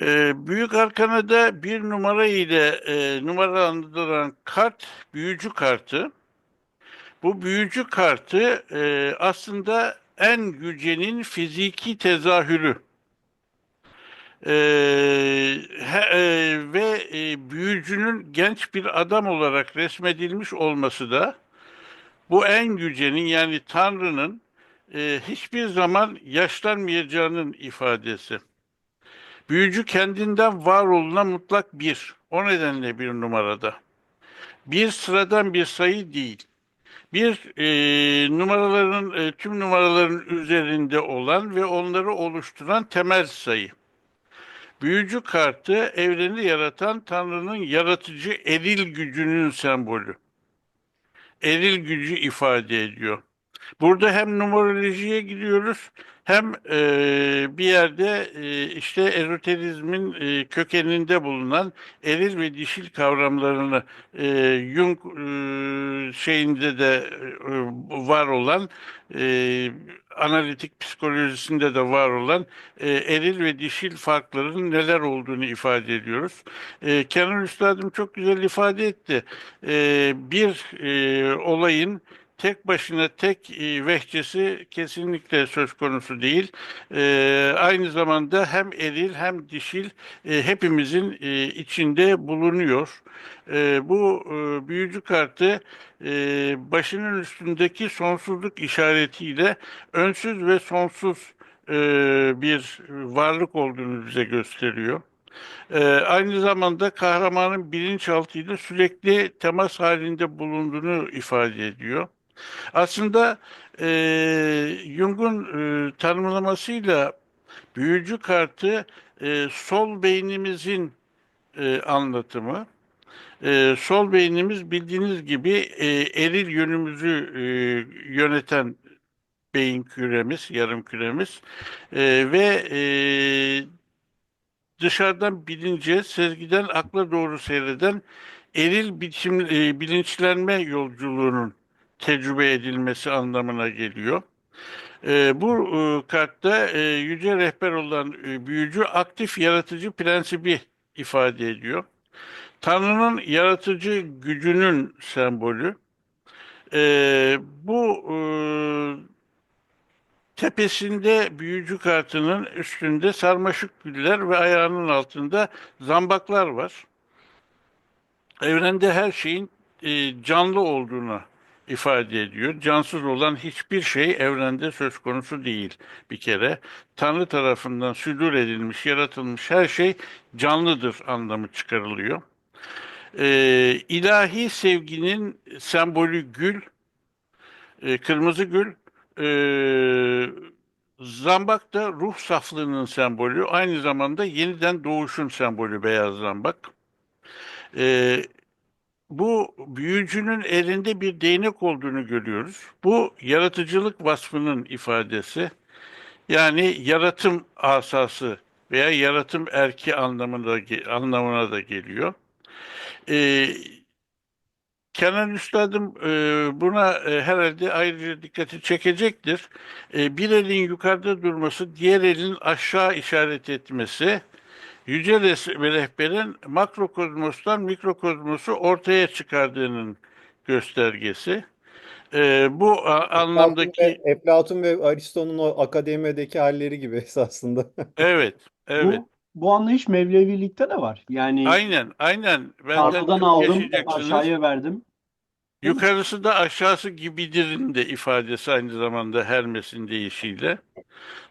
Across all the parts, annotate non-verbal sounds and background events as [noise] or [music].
Ee, büyük arkanada bir numara ile e, numaralandıran kart büyücü kartı. Bu büyücü kartı e, aslında en yücenin fiziki tezahürü. Ee, he- e, ve e, büyücünün genç bir adam olarak resmedilmiş olması da bu en yücenin yani Tanrı'nın e, hiçbir zaman yaşlanmayacağının ifadesi. Büyücü kendinden var oluna mutlak bir. O nedenle bir numarada. Bir sıradan bir sayı değil. Bir e, numaraların e, tüm numaraların üzerinde olan ve onları oluşturan temel sayı. Büyücü kartı evreni yaratan Tanrı'nın yaratıcı eril gücünün sembolü. Eril gücü ifade ediyor. Burada hem numerolojiye gidiyoruz hem e, bir yerde e, işte ezoterizmin e, kökeninde bulunan eril ve dişil kavramlarını e, Jung e, şeyinde de e, var olan e, analitik psikolojisinde de var olan e, eril ve dişil farkların neler olduğunu ifade ediyoruz. E, Kenan Üstadım çok güzel ifade etti. E, bir e, olayın tek başına tek e, vehçesi kesinlikle söz konusu değil. E, aynı zamanda hem eril hem dişil e, hepimizin içinde bulunuyor. Bu büyücü kartı başının üstündeki sonsuzluk işaretiyle önsüz ve sonsuz bir varlık olduğunu bize gösteriyor. E, aynı zamanda kahramanın bilinçaltıyla sürekli temas halinde bulunduğunu ifade ediyor. Aslında e, Jung'un e, tanımlamasıyla büyücü kartı e, sol beynimizin e, anlatımı. E, sol beynimiz bildiğiniz gibi e, eril yönümüzü e, yöneten beyin küremiz, yarım küremiz E, ve e, dışarıdan bilince, sezgiden akla doğru seyreden eril biçim, e, bilinçlenme yolculuğunun tecrübe edilmesi anlamına geliyor. E, bu e, kartta e, yüce rehber olan e, büyücü aktif yaratıcı prensibi ifade ediyor. Tanrı'nın yaratıcı gücünün sembolü. E, bu e, tepesinde büyücü kartının üstünde sarmaşık güller ve ayağının altında zambaklar var. Evrende her şeyin e, canlı olduğunu ifade ediyor. Cansız olan hiçbir şey evrende söz konusu değil bir kere. Tanrı tarafından südür edilmiş, yaratılmış her şey canlıdır anlamı çıkarılıyor. E, ilahi sevginin sembolü gül, e, kırmızı gül, e, zambak da ruh saflığının sembolü, aynı zamanda yeniden doğuşun sembolü beyaz zambak. E, bu büyücünün elinde bir değnek olduğunu görüyoruz. Bu yaratıcılık vasfının ifadesi. Yani yaratım asası veya yaratım erki anlamına da, anlamına da geliyor. Ee, Kenan Üstadım e, buna e, herhalde ayrıca dikkati çekecektir. E, bir elin yukarıda durması, diğer elin aşağı işaret etmesi, Yüce Rehber'in makrokozmostan mikrokozmosu ortaya çıkardığının göstergesi. E, bu a- anlamdaki, Eflatun ve, Eflatun ve Aristo'nun o akademideki halleri gibi [laughs] esasında. evet, evet. Bu, bu anlayış Mevlevilikte de var. Yani Aynen, aynen. Benden yaşayacaksınız. aşağıya verdim. Yukarısı da aşağısı gibidir'in de ifadesi aynı zamanda Hermes'in deyişiyle.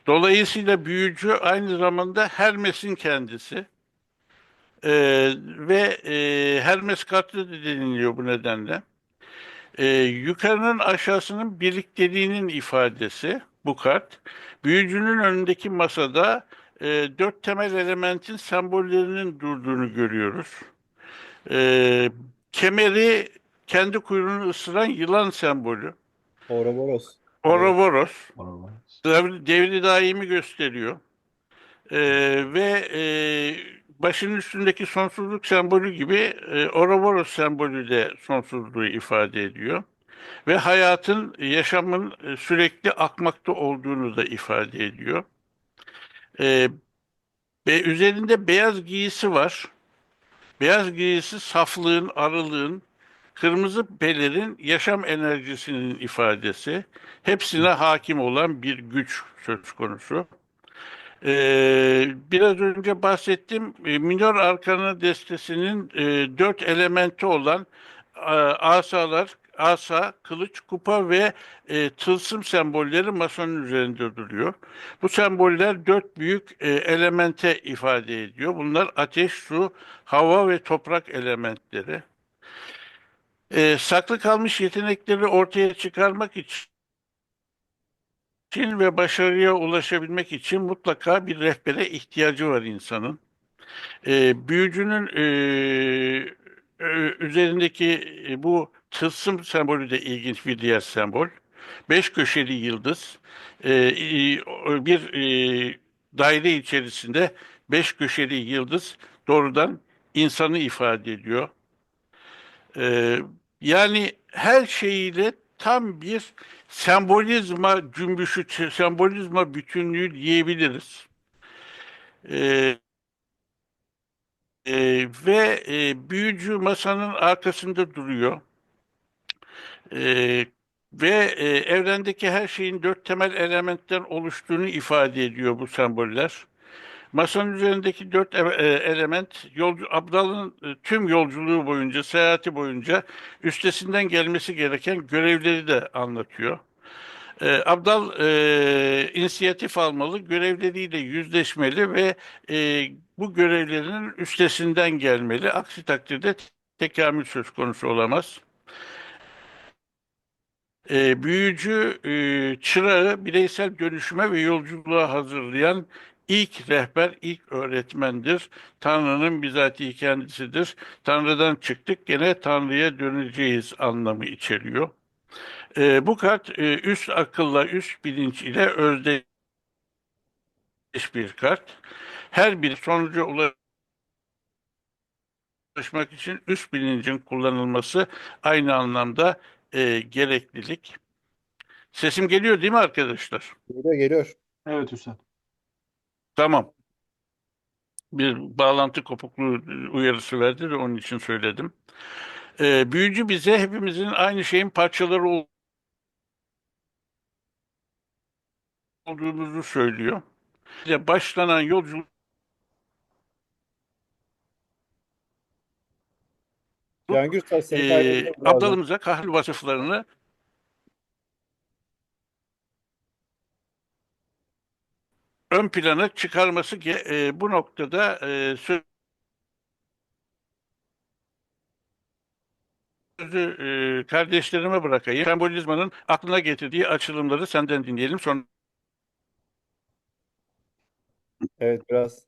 Dolayısıyla büyücü aynı zamanda Hermes'in kendisi. Ee, ve e, Hermes kartı da deniliyor bu nedenle. Ee, yukarının aşağısının birlikteliğinin ifadesi bu kart. Büyücünün önündeki masada e, dört temel elementin sembollerinin durduğunu görüyoruz. Ee, kemeri kendi kuyruğunu ısıran yılan sembolü. Ouroboros. Ouroboros. Devri, devri daimi gösteriyor. Ee, ve e, başının üstündeki sonsuzluk sembolü gibi e, Ouroboros sembolü de sonsuzluğu ifade ediyor. Ve hayatın, yaşamın e, sürekli akmakta olduğunu da ifade ediyor. Ee, Ve üzerinde beyaz giysi var. Beyaz giysi saflığın, arılığın, kırmızı pelerin yaşam enerjisinin ifadesi. Hepsine hakim olan bir güç söz konusu. Ee, biraz önce bahsettim. E, minor arkana destesinin e, dört elementi olan e, asalar, asa, kılıç, kupa ve e, tılsım sembolleri masanın üzerinde duruyor. Bu semboller dört büyük e, elemente ifade ediyor. Bunlar ateş, su, hava ve toprak elementleri. E, saklı kalmış yetenekleri ortaya çıkarmak için ve başarıya ulaşabilmek için mutlaka bir rehbere ihtiyacı var insanın. Ee, büyücünün e, ö- üzerindeki e, bu tılsım sembolü de ilginç bir diğer sembol. Beş köşeli yıldız. E, bir e, daire içerisinde beş köşeli yıldız doğrudan insanı ifade ediyor. Ee, yani her şeyiyle tam bir sembolizma cümbüşü, sembolizma bütünlüğü diyebiliriz. Ee, e, ve e, büyücü masanın arkasında duruyor. Ee, ve e, evrendeki her şeyin dört temel elementten oluştuğunu ifade ediyor bu semboller. Masanın üzerindeki dört e- e, element yolcu Abdal'ın e, tüm yolculuğu boyunca, seyahati boyunca üstesinden gelmesi gereken görevleri de anlatıyor. Abdal e, inisiyatif almalı, görevleriyle yüzleşmeli ve e, bu görevlerinin üstesinden gelmeli. Aksi takdirde tekamül söz konusu olamaz. E, büyücü e, çırağı bireysel dönüşüme ve yolculuğa hazırlayan ilk rehber, ilk öğretmendir. Tanrı'nın bizatihi kendisidir. Tanrı'dan çıktık, gene Tanrı'ya döneceğiz anlamı içeriyor. E, bu kart e, üst akılla, üst bilinç ile özdeş bir kart. Her bir sonuca ulaşmak için üst bilincin kullanılması aynı anlamda e, gereklilik. Sesim geliyor değil mi arkadaşlar? Geliyor geliyor. Evet Üstad. Tamam. Bir bağlantı kopukluğu uyarısı verdi de onun için söyledim. Ee, büyücü bize hepimizin aynı şeyin parçaları ol- olduğumuzu söylüyor. Bize başlanan yolculuk seni e, abdalımıza kahri vasıflarını ön plana çıkarması e, bu noktada e, sözü e, kardeşlerime bırakayım. Sembolizmanın aklına getirdiği açılımları senden dinleyelim. Sonra Evet biraz.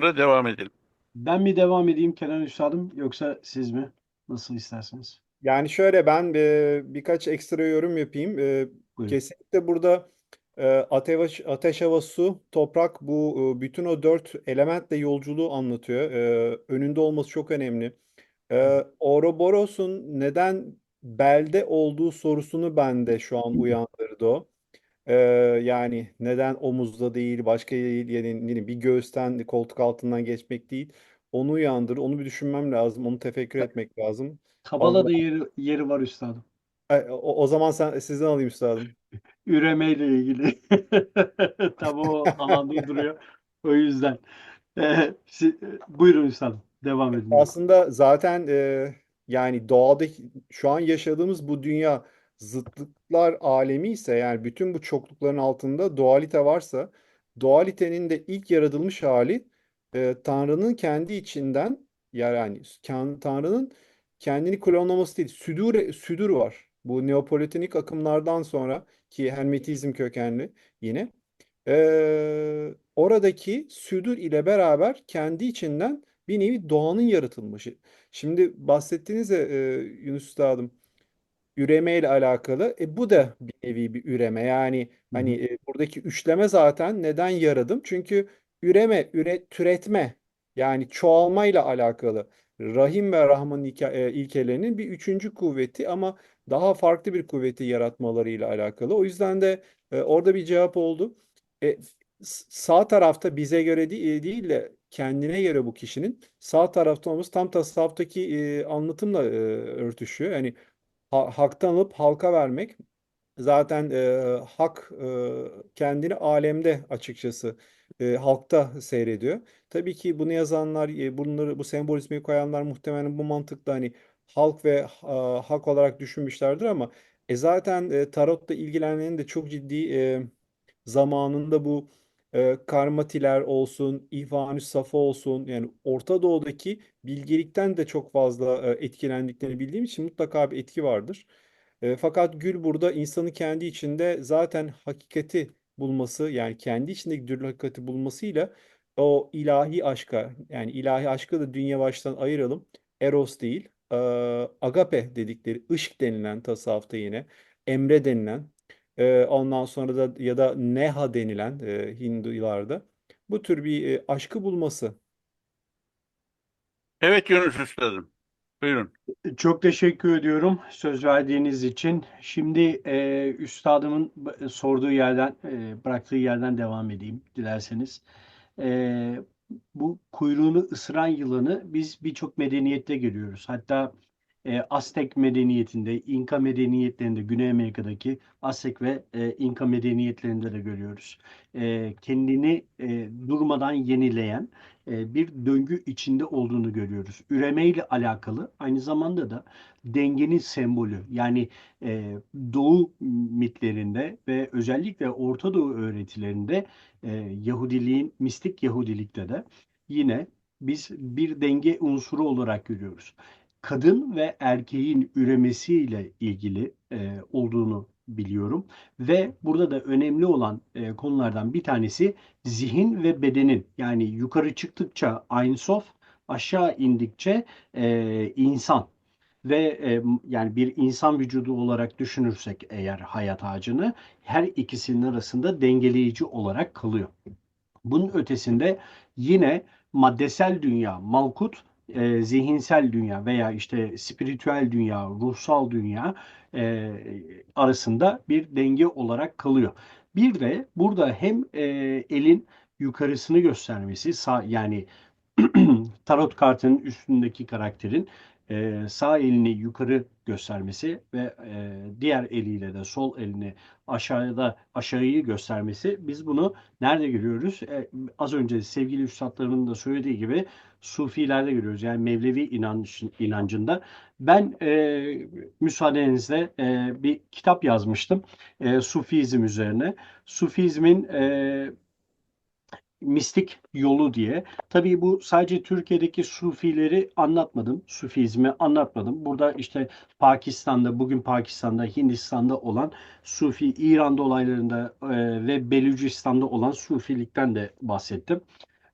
devam edelim. Ben mi devam edeyim Kenan Üstadım yoksa siz mi? Nasıl isterseniz. Yani şöyle ben e, birkaç ekstra yorum yapayım. E, Buyurun. kesinlikle burada ateş, ateş, hava, su, toprak bu e, bütün o dört elementle yolculuğu anlatıyor. E, önünde olması çok önemli. E, Ouroboros'un neden belde olduğu sorusunu bende şu an uyandırdı o. Yani neden omuzda değil, başka değil, yani bir göğüsten, koltuk altından geçmek değil. Onu uyandırır. Onu bir düşünmem lazım. Onu tefekkür etmek lazım. Kabala'da yeri, yeri var Üstadım. O, o zaman sen sizden alayım üstadım. Üremeyle ilgili. [laughs] Tam o alanda duruyor. O yüzden. Ee, buyurun Üstadım. Devam edin. Aslında zaten e, yani doğadaki şu an yaşadığımız bu dünya zıtlıklar alemi ise yani bütün bu çoklukların altında dualite varsa dualitenin de ilk yaratılmış hali e, Tanrı'nın kendi içinden yani Tanrı'nın kendini klonlaması değil südür, südür var. Bu Neoplatonik akımlardan sonra ki Hermetizm kökenli yine. Ee, oradaki südür ile beraber kendi içinden bir nevi doğanın yaratılması. Şimdi bahsettiğiniz de e, Yunus Üstadım üreme ile alakalı. E, bu da bir nevi bir üreme. Yani hani e, buradaki üçleme zaten neden yaradım? Çünkü üreme, üre, türetme yani çoğalma ile alakalı. Rahim ve Rahman ilke- e, ilkelerinin bir üçüncü kuvveti ama daha farklı bir kuvveti yaratmalarıyla alakalı. O yüzden de e, orada bir cevap oldu. E, Sağ tarafta bize göre değil, değil de kendine göre bu kişinin sağ tarafta olması tam tasavvuftaki e, anlatımla e, örtüşüyor. Yani ha- haktan alıp halka vermek zaten e, hak e, kendini alemde açıkçası e, halkta seyrediyor. Tabii ki bunu yazanlar, e, bunları bu sembolizmi koyanlar muhtemelen bu mantıkla hani halk ve e, hak olarak düşünmüşlerdir ama e, zaten e, tarotla ilgilenenlerin de çok ciddi e, zamanında bu e, Karmatiler olsun, İhvan-ı Safa olsun yani Orta Doğu'daki bilgelikten de çok fazla e, etkilendiklerini bildiğim için mutlaka bir etki vardır. E, fakat Gül burada insanın kendi içinde zaten hakikati bulması yani kendi içindeki dürlü hakikati bulmasıyla o ilahi aşka yani ilahi aşkı da dünya baştan ayıralım. Eros değil, e, agape dedikleri ışk denilen tasavvufta yine emre denilen ee, ondan sonra da ya da Neha denilen e, Hindularda bu tür bir e, aşkı bulması. Evet Yunus Üstadım. Buyurun. Çok teşekkür ediyorum söz verdiğiniz için. Şimdi e, üstadımın sorduğu yerden, e, bıraktığı yerden devam edeyim dilerseniz. E, bu kuyruğunu ısıran yılanı biz birçok medeniyette görüyoruz. Hatta e, Aztek medeniyetinde, İnka medeniyetlerinde, Güney Amerika'daki Aztek ve e, İnka medeniyetlerinde de görüyoruz. E, kendini e, durmadan yenileyen bir döngü içinde olduğunu görüyoruz. Üremeyle alakalı aynı zamanda da dengenin sembolü. Yani e, Doğu mitlerinde ve özellikle Orta Doğu öğretilerinde e, Yahudiliğin, mistik Yahudilikte de yine biz bir denge unsuru olarak görüyoruz. Kadın ve erkeğin üremesiyle ilgili e, olduğunu biliyorum. Ve burada da önemli olan e, konulardan bir tanesi zihin ve bedenin. Yani yukarı çıktıkça Ein Sof, aşağı indikçe e, insan. Ve e, yani bir insan vücudu olarak düşünürsek eğer hayat ağacını her ikisinin arasında dengeleyici olarak kalıyor. Bunun ötesinde yine maddesel dünya, malkut, e, zihinsel dünya veya işte spiritüel dünya, ruhsal dünya e, arasında bir denge olarak kalıyor. Bir de burada hem e, elin yukarısını göstermesi, sağ, yani [clears throat] tarot kartının üstündeki karakterin e, sağ elini yukarı göstermesi ve e, diğer eliyle de sol elini aşağıda aşağıyı göstermesi biz bunu nerede görüyoruz? E, az önce sevgili üstadlarımın da söylediği gibi Sufilerde görüyoruz. Yani Mevlevi inanç, inancında. Ben e, müsaadenizle e, bir kitap yazmıştım. E, Sufizm üzerine. Sufizmin e, mistik yolu diye. Tabii bu sadece Türkiye'deki Sufileri anlatmadım. Sufizmi anlatmadım. Burada işte Pakistan'da, bugün Pakistan'da, Hindistan'da olan Sufi, İran'da olaylarında e, ve Belucistan'da olan Sufilikten de bahsettim.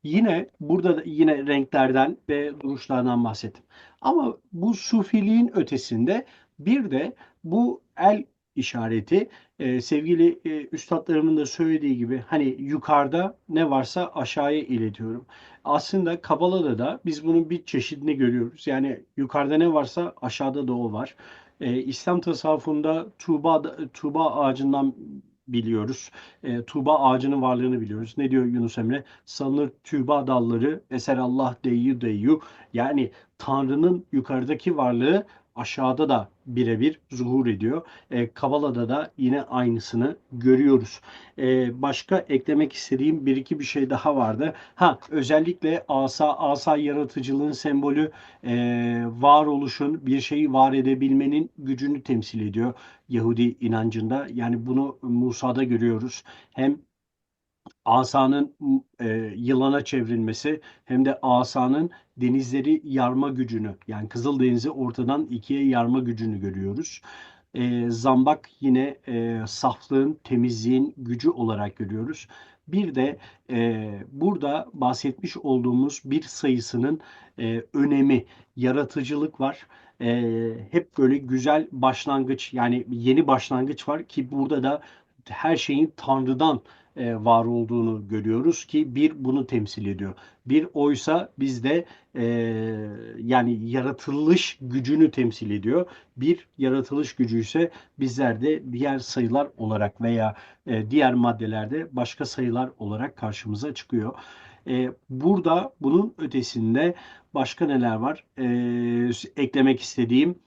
Yine burada da yine renklerden ve duruşlardan bahsettim. Ama bu sufiliğin ötesinde bir de bu el işareti e, sevgili e, üstadlarımın da söylediği gibi hani yukarıda ne varsa aşağıya iletiyorum. Aslında Kabala'da da biz bunun bir çeşidini görüyoruz. Yani yukarıda ne varsa aşağıda da o var. E, İslam tasavvufunda Tuğba, Tuğba ağacından biliyoruz. E, Tuğba ağacının varlığını biliyoruz. Ne diyor Yunus Emre? Salınır Tuğba dalları, eser Allah deyyu deyyu. Yani Tanrı'nın yukarıdaki varlığı aşağıda da birebir zuhur ediyor. E, Kabala'da da yine aynısını görüyoruz. E, başka eklemek istediğim bir iki bir şey daha vardı. Ha özellikle asa, asa yaratıcılığın sembolü e, varoluşun bir şeyi var edebilmenin gücünü temsil ediyor Yahudi inancında. Yani bunu Musa'da görüyoruz. Hem asanın e, yılana çevrilmesi hem de asanın denizleri yarma gücünü yani Kızıldeniz'i ortadan ikiye yarma gücünü görüyoruz. E, zambak yine e, saflığın, temizliğin gücü olarak görüyoruz. Bir de e, burada bahsetmiş olduğumuz bir sayısının e, önemi, yaratıcılık var. E, hep böyle güzel başlangıç yani yeni başlangıç var ki burada da her şeyin Tanrı'dan e, var olduğunu görüyoruz ki bir bunu temsil ediyor. Bir oysa bizde e, yani yaratılış gücünü temsil ediyor. Bir yaratılış gücü ise bizlerde diğer sayılar olarak veya e, diğer maddelerde başka sayılar olarak karşımıza çıkıyor. E, burada bunun ötesinde başka neler var? E, eklemek istediğim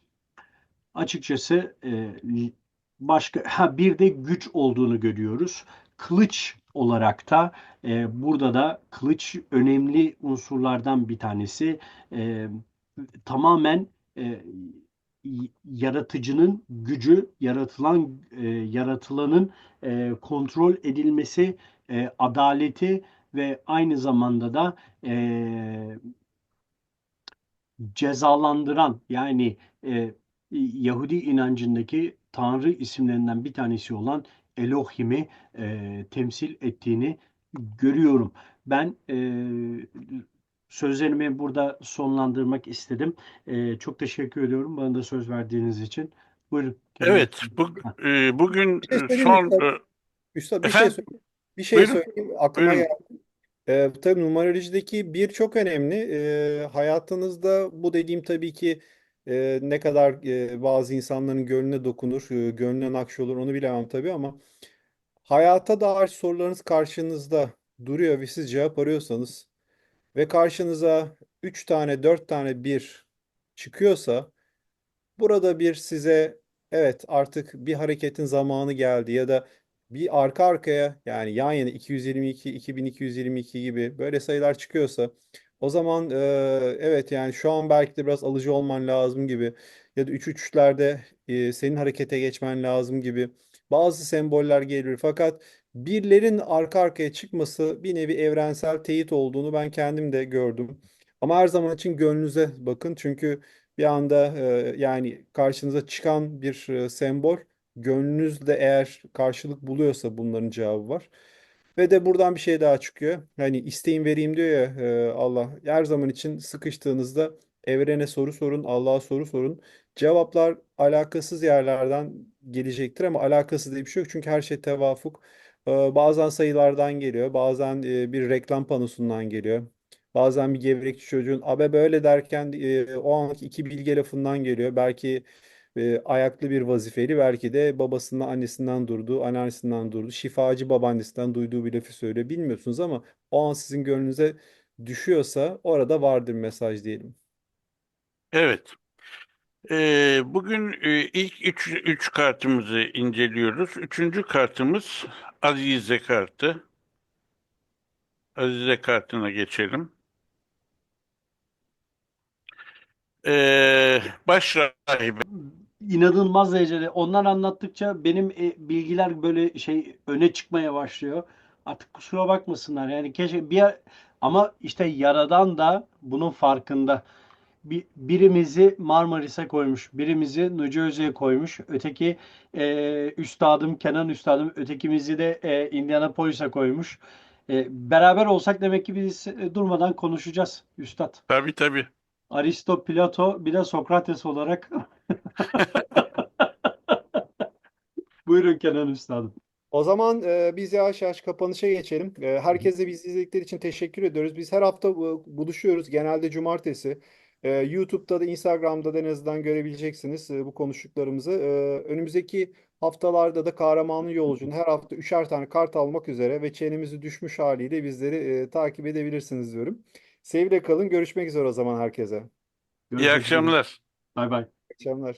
açıkçası e, başka ha bir de güç olduğunu görüyoruz. Kılıç olarak da e, burada da kılıç önemli unsurlardan bir tanesi. E, tamamen e, yaratıcının gücü, yaratılan e, yaratılanın e, kontrol edilmesi, e, adaleti ve aynı zamanda da e, cezalandıran yani e, Yahudi inancındaki Tanrı isimlerinden bir tanesi olan Elohim'i e, temsil ettiğini görüyorum. Ben e, sözlerimi burada sonlandırmak istedim. E, çok teşekkür ediyorum bana da söz verdiğiniz için. Buyurun. Evet, bu, e, bugün Bir şey son e, Üstad bir şey söyleyeyim. Bir şey buyurun söyleyeyim. Aklıma buyurun. geldi. Ee, tabii numerolojideki bir çok önemli. Ee, hayatınızda bu dediğim tabii ki e, ne kadar e, bazı insanların gönlüne dokunur, e, gönlüne nakş olur onu bilemem tabii ama hayata dair sorularınız karşınızda duruyor ve siz cevap arıyorsanız ve karşınıza 3 tane 4 tane bir çıkıyorsa Burada bir size evet artık bir hareketin zamanı geldi ya da bir arka arkaya yani yan yana 222, 2222 gibi böyle sayılar çıkıyorsa o zaman e, evet yani şu an belki de biraz alıcı olman lazım gibi ya da 3-3'lerde e, senin harekete geçmen lazım gibi bazı semboller gelir. Fakat birlerin arka arkaya çıkması bir nevi evrensel teyit olduğunu ben kendim de gördüm. Ama her zaman için gönlünüze bakın çünkü bir anda e, yani karşınıza çıkan bir e, sembol gönlünüzde eğer karşılık buluyorsa bunların cevabı var. Ve de buradan bir şey daha çıkıyor. Hani isteyin vereyim diyor ya e, Allah. Her zaman için sıkıştığınızda evrene soru sorun, Allah'a soru sorun. Cevaplar alakasız yerlerden gelecektir ama alakasız diye bir şey yok. Çünkü her şey tevafuk. E, bazen sayılardan geliyor, bazen e, bir reklam panosundan geliyor. Bazen bir gevrekçi çocuğun abe böyle derken e, o anki iki bilge lafından geliyor. Belki e, ayaklı bir vazifeli, belki de babasından, annesinden durduğu, anneannesinden durduğu, şifacı babaannesinden duyduğu bir lafı söylüyor. Bilmiyorsunuz ama o an sizin gönlünüze düşüyorsa orada vardır mesaj diyelim. Evet. E, bugün e, ilk üç, üç kartımızı inceliyoruz. Üçüncü kartımız Azize kartı. Azize kartına geçelim. E, baş rahibe. İnanılmaz derecede onlar anlattıkça benim e, bilgiler böyle şey öne çıkmaya başlıyor. Artık kusura bakmasınlar yani keşke bir ama işte yaradan da bunun farkında. Bir, birimizi Marmaris'e koymuş, birimizi Özü'ye koymuş, öteki e, üstadım Kenan üstadım, ötekimizi de e, Indianapolis'e koymuş. E, beraber olsak demek ki biz e, durmadan konuşacağız üstad. Tabii tabii. Aristo, Plato, bir de Sokrates olarak. [laughs] [laughs] Buyurun Kenan Üstadım. O zaman e, biz yavaş yavaş kapanışa geçelim. E, herkese bizi izledikleri için teşekkür ediyoruz. Biz her hafta e, buluşuyoruz. Genelde cumartesi. E, YouTube'da da Instagram'da da en azından görebileceksiniz e, bu konuştuklarımızı. E, önümüzdeki haftalarda da Kahramanlı Yolcu'nun her hafta üçer tane kart almak üzere ve çenemizi düşmüş haliyle bizleri e, takip edebilirsiniz diyorum. Sevgiyle kalın. Görüşmek üzere o zaman herkese. İyi akşamlar. Bay bay. İyi akşamlar.